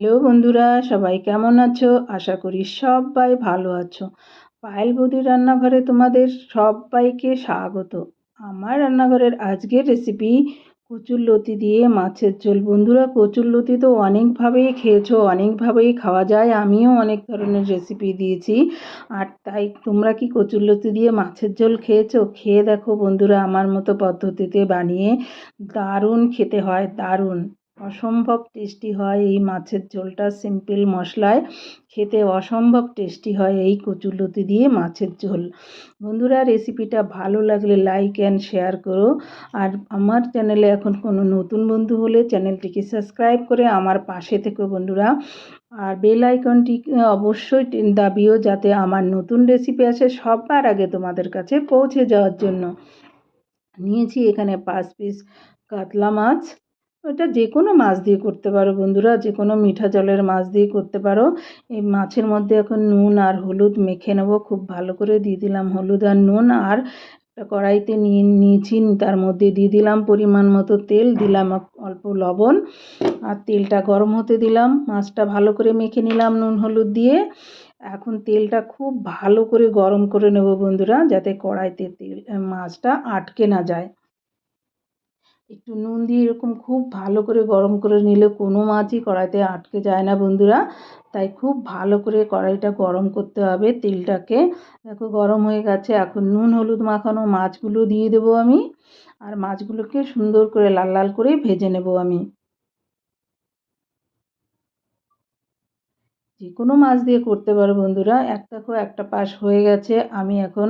Hello বন্ধুরা, সবাই কেমন আছো? আশা করি সবাই ভালো আছো। পায়েল বৌদির রান্নাঘরে তোমাদের সবাইকে স্বাগত। আমার রান্নাঘরের আজকের রেসিপি কচুর লতি দিয়ে মাছের ঝোল। বন্ধুরা, কচুর লতি তো অনেকভাবেই খেয়েছো, অনেকভাবেই খাওয়া যায়। আমিও অনেক ধরনের রেসিপি দিয়েছি। আর তাই তোমরা কি কচুর লতি দিয়ে মাছের ঝোল খেয়েছো? খেয়ে দেখো বন্ধুরা, আমার মতো পদ্ধতিতে বানিয়ে দারুণ খেতে হয়, দারুণ। অসম্ভব টেস্টি হয় এই মাছের ঝোলটা। সিম্পল মশলায় খেতে অসম্ভব টেস্টি হয় এই কচুরলতি দিয়ে মাছের ঝোল। বন্ধুরা, রেসিপিটা ভালো লাগলে লাইক অ্যান্ড শেয়ার করো। আর আমার চ্যানেলে এখন কোনো নতুন বন্ধু হলে চ্যানেলটিকে সাবস্ক্রাইব করে আমার পাশে থেকো বন্ধুরা। আর বেল আইকনটি অবশ্যই দাবিও যাতে আমার নতুন রেসিপি আসে সবার আগে তোমাদের কাছে পৌঁছে যাওয়ার জন্য। নিয়েছি এখানে পাঁচ পিস কাতলা মাছ। ওটা যে কোনো মাছ দিয়ে করতে পারো বন্ধুরা, যে কোনো মিঠা জলের মাছ দিয়ে করতে পারো। এই মাছের মধ্যে এখন নুন আর হলুদ মেখে নেব, খুব ভালো করে দিয়ে দিলাম হলুদ আর নুন আর কড়াইতে নিয়ে নিয়েছি, তার মধ্যে দিয়ে দিলাম পরিমাণ মতো তেল, দিলাম অল্প লবণ আর তেলটা গরম হতে দিলাম। মাছটা ভালো করে মেখে নিলাম নুন হলুদ দিয়ে। এখন তেলটা খুব ভালো করে গরম করে নেব বন্ধুরা, যাতে কড়াইতে তেল, মাছটা আটকে না যায়। একটু নুন দিয়ে এরকম খুব ভালো করে গরম করে নিলে কোনো মাছই কড়াইতে আটকে যায় না বন্ধুরা। তাই খুব ভালো করে কড়াইটা গরম করতে হবে তেলটাকে। দেখো গরম হয়ে গেছে, এখন নুন, হলুদ মাখানো মাছগুলো দিয়ে দেবো আমি। আর মাছগুলোকে সুন্দর করে লাল লাল করে ভেজে নেব আমি। যে কোনো মাছ দিয়ে করতে পারো বন্ধুরা। এক দেখো, একটা পাশ হয়ে গেছে, আমি এখন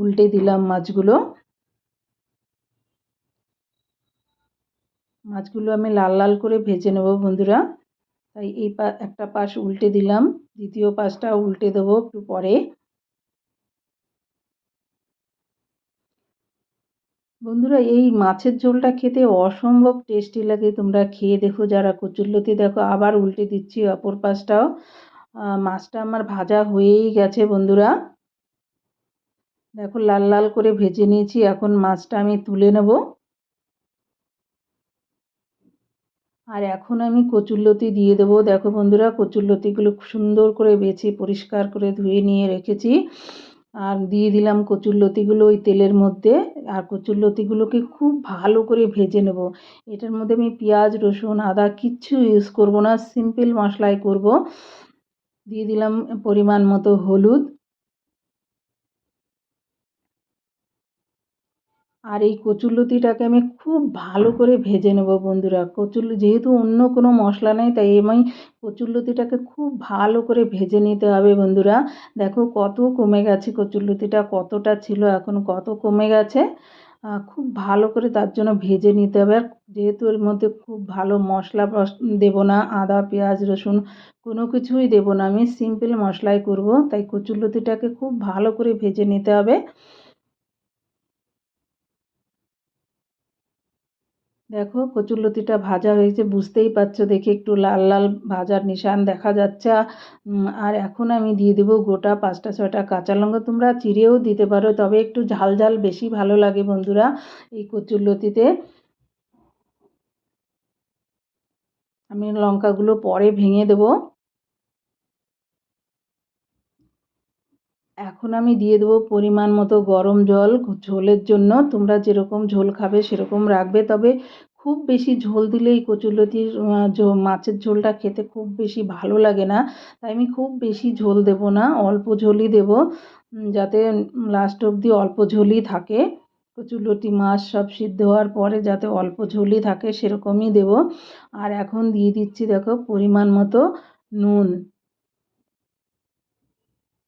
উল্টে দিলাম মাছগুলো। মাছগুলো আমি লাল লাল করে ভেজে নেব বন্ধুরা। তাই এই পা, একটা পাশ উল্টে দিলাম, দ্বিতীয় পাশটা উল্টে দেবো একটু পরে। বন্ধুরা, এই মাছের ঝোলটা খেতে অসম্ভব টেস্টি লাগে। তোমরা খেয়ে দেখো, যারা কচুরলতি দেখো, আবার উল্টে দিচ্ছি অপর পাশটাও। মাছটা আমার ভাজা হয়েই গেছে বন্ধুরা। দেখো, লাল লাল করে ভেজে নিয়েছি, এখন মাছটা আমি তুলে নেব। আর এখন আমি কচুরলতি দিয়ে দেবো। দেখো বন্ধুরা কচুরলতিগুলো সুন্দর করে বেছে, পরিষ্কার করে ধুয়ে নিয়ে রেখেছি। আর দিয়ে দিলাম কচুরলতিগুলো ওই তেলের মধ্যে। আর কচুরলতিগুলোকে খুব ভালো করে ভেজে নেব। এটার মধ্যে আমি পেঁয়াজ, রসুন, আদা কিচ্ছু ইউজ করব না সিম্পল মশলাই করব। দিয়ে দিলাম পরিমাণ মতো হলুদ। আর এই কচুরলতিটাকে আমি খুব ভালো করে ভেজে নেব বন্ধুরা। কচুর যেহেতু অন্য কোনো মশলা নেই, তাই আমি কচুরলতিটাকে খুব ভালো করে ভেজে নিতে হবে বন্ধুরা। দেখো কত কমে গেছে কচুরলতিটা, কতটা ছিল, এখন কত কমে গেছে। খুব ভালো করে তার জন্য ভেজে নিতে হবে। আর যেহেতু এর মধ্যে খুব ভালো মশলা দেবো না, আদা, পেঁয়াজ, রসুন, কোনো কিছুই দেবো না, আমি সিম্পল মশলাই করব। তাই কচুরলতিটাকে খুব ভালো করে ভেজে নিতে হবে। দেখো কচুরলতিটা ভাজা হয়েছে, বুঝতেই পারছ, দেখে একটু লাল লাল ভাজার নিশান দেখা যাচ্ছে। আর এখন আমি দিয়ে দেবো গোটা পাঁচটা ছয়টা কাঁচা লঙ্কা, তোমরা চিড়েও দিতে পারো, তবে একটু ঝাল ঝাল বেশি ভালো লাগে বন্ধুরা এই কচুরলতিতে আমি লঙ্কাগুলো পরে ভেঙে দেবো। এখন আমি দিয়ে দেবো পরিমাণ মতো গরম জল ঝোলের জন্য। তোমরা যেরকম ঝোল খাবে সেরকম রাখবে। তবে খুব বেশি ঝোল দিলেই কচুরলতির মাছের ঝোলটা খেতে খুব বেশি ভালো লাগে না। তাই আমি খুব বেশি ঝোল দেব না, অল্প ঝোলই দেব। যাতে লাস্ট অবধি অল্প ঝোলই থাকে। কচুরলতি, মাছ সব সিদ্ধ হওয়ার পরে যাতে অল্প ঝোলই থাকে সেরকমই দেব। আর এখন দিয়ে দিচ্ছি দেখো পরিমাণ মতো নুন।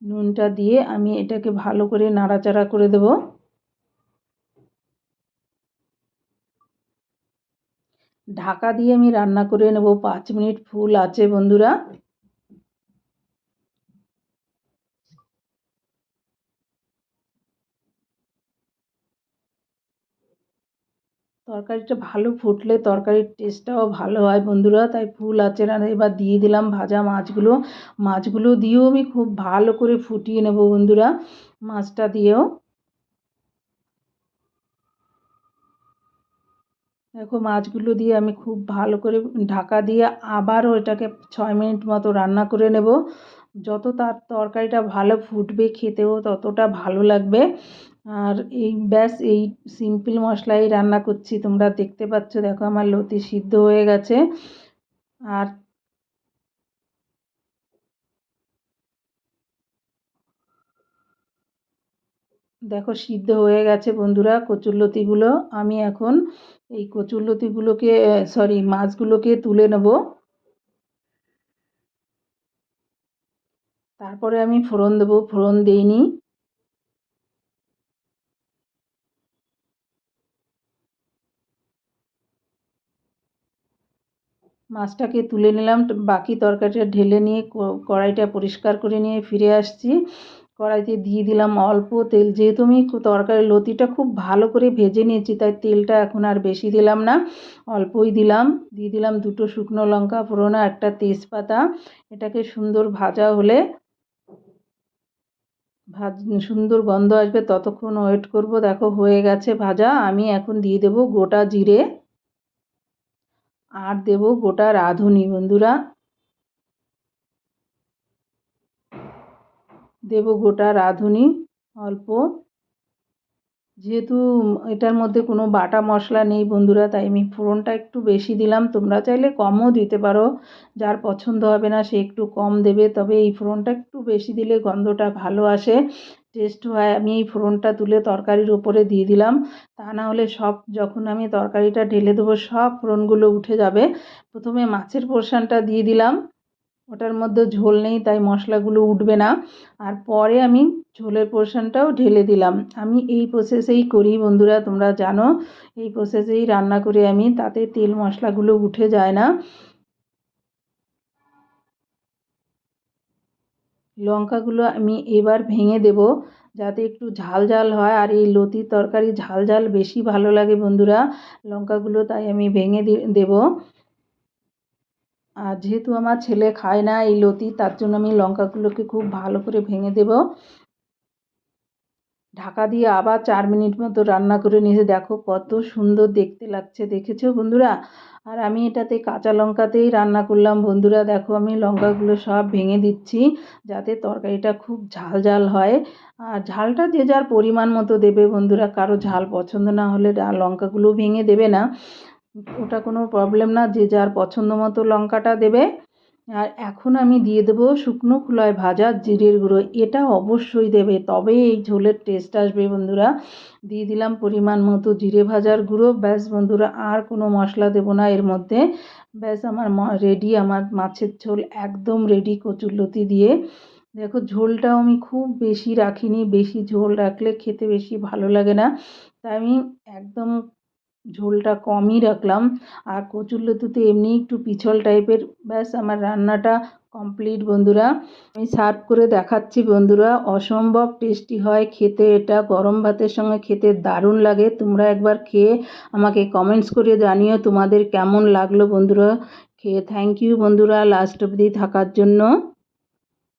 নুনটা দিয়ে আমি এটাকে ভালো করে নাড়াচাড়া করে দেব। ঢাকা দিয়ে আমি রান্না করে নেব। পাঁচ মিনিট ফুল আছে বন্ধুরা। তরকারিটা ভালো ফুটলে তরকারির টেস্টটাও ভালো হয় বন্ধুরা, তাই ফুল আছে না এবার দিয়ে দিলাম ভাজা মাছগুলো। মাছগুলো দিয়েও আমি খুব ভালো করে ফুটিয়ে নেব বন্ধুরা, মাছটা দিয়েও। দেখো মাছগুলো দিয়ে আমি খুব ভালো করে ঢাকা দিয়ে আবারও এটাকে ছয় মিনিট মতো রান্না করে নেব। যত তার তরকারিটা ভালো ফুটবে খেতেও ততটা ভালো লাগবে। আর এই ব্যাস এই সিম্পল মশলাই রান্না করছি। তোমরা দেখতে পাচ্ছ, দেখো আমার লতি সিদ্ধ হয়ে গেছে। আর দেখো সিদ্ধ হয়ে গেছে বন্ধুরা কচুরলতিগুলো আমি এখন এই কচুরলতিগুলোকে সরি মাছগুলোকে তুলে নেব। তারপরে আমি ফোড়ন দেবো, ফোড়ন দিইনি মাছটাকে তুলে নিলাম, বাকি তরকারিটা ঢেলে নিয়ে কড়াইটা পরিষ্কার করে নিয়ে ফিরে আসছি। কড়াইতে দিয়ে দিলাম অল্প তেল, যেহেতু আমি তরকারি লতিটা খুব ভালো করে ভেজে নিয়েছি, তাই তেলটা এখন আর বেশি দিলাম না। অল্পই দিলাম, দিয়ে দিলাম দুটো শুকনো লঙ্কা ফোড়না একটা তেজপাতা। এটাকে সুন্দর ভাজা হলে ভাজ সুন্দর গন্ধ আসবে, ততক্ষণ ওয়েট করব, দেখো হয়ে গেছে ভাজা, আমি এখন দিয়ে দেব গোটা জিরে আর দেব গোটা রাঁধুনি বন্ধুরা। দেব গোটা রাঁধুনি অল্প। যেহেতু এটার মধ্যে কোনো বাটা মশলা নেই বন্ধুরা, তাই আমি ফোড়নটা একটু বেশি দিলাম। তোমরা চাইলে কমও দিতে পারো, যার পছন্দ হবে না সে একটু কম দেবে। তবে এই ফোড়নটা একটু বেশি দিলে গন্ধটা ভালো আসে। টেস্ট হয়, আমি এই ফোড়নটা তুলে তরকারির ওপরে দিয়ে দিলাম। তা না হলে সব, যখন আমি তরকারিটা ঢেলে দেবো, সব ফোড়নগুলো উঠে যাবে। প্রথমে মাছের পোর্শনটা দিয়ে দিলাম। ওটার মধ্যে ঝোল নেই, তাই মশলাগুলো উঠবে না। আর পরে আমি ঝোলের পোর্শনটাও ঢেলে দিলাম। আমি এই প্রসেসেই করি বন্ধুরা, তোমরা জানো, এই প্রসেসেই রান্না করি আমি তাতে তেল মশলাগুলো উঠে যায় না। লঙ্কাগুলো আমি এবার ভেঙে দেব, যাতে একটু ঝাল ঝাল হয়, আর এই লতির তরকারি ঝাল ঝাল বেশি ভালো লাগে বন্ধুরা। লঙ্কাগুলো তাই আমি ভেঙে দেব। আর যেহেতু আমার ছেলে খায় না এই লতি, তার জন্য আমি লঙ্কাগুলোকে খুব ভালো করে ভেঙে দেব। ঢাকা দিয়ে আবার চার মিনিট মতো রান্না করে নিয়ে দেখো কত সুন্দর দেখতে লাগছে, দেখেছ বন্ধুরা? আর আমি এটাতে কাঁচা লঙ্কাতেই রান্না করলাম বন্ধুরা। দেখো আমি লঙ্কাগুলো সব ভেঙে দিচ্ছি যাতে তরকারিটা খুব ঝাল ঝাল হয়। আর ঝালটা যে যার পরিমাণ মতো দেবে বন্ধুরা, কারও ঝাল পছন্দ না হলে লঙ্কাগুলো ভেঙে দেবে না। ওটা কোনো প্রবলেম না, যে যার পছন্দ মতো লঙ্কাটা দেবে। আর এখন আমি দিয়ে দেবো শুকনো খোলায় ভাজা জিরের গুঁড়ো, এটা অবশ্যই দেবে। তবেই এই ঝোলের টেস্ট আসবে বন্ধুরা। দিয়ে দিলাম পরিমাণ মতো জিরে ভাজার গুঁড়ো। ব্যাস বন্ধুরা, আর কোনো মশলা দেবো না এর মধ্যে। ব্যাস আমার রেডি আমার মাছের ঝোল একদম রেডি কচুরলতি দিয়ে। দেখো ঝোলটাও আমি খুব বেশি রাখিনি, বেশি ঝোল রাখলে খেতে বেশি ভালো লাগে না। তাই আমি একদম ঝোলটা কমই রাখলাম। আর কচুরলতিতে এমনি একটু পিছল টাইপের। ব্যাস, আমার রান্নাটা কমপ্লিট, বন্ধুরা। আমি সার্ভ করে দেখাচ্ছি, বন্ধুরা। অসম্ভব টেস্টি হয় খেতে এটা। গরম ভাতের সঙ্গে খেতে দারুণ লাগে। তোমরা একবার খেয়ে আমাকে কমেন্টস করে জানিও তোমাদের কেমন লাগল, বন্ধুরা। খেয়ে থ্যাংক ইউ, বন্ধুরা। লাস্ট অবধি থাকার জন্য।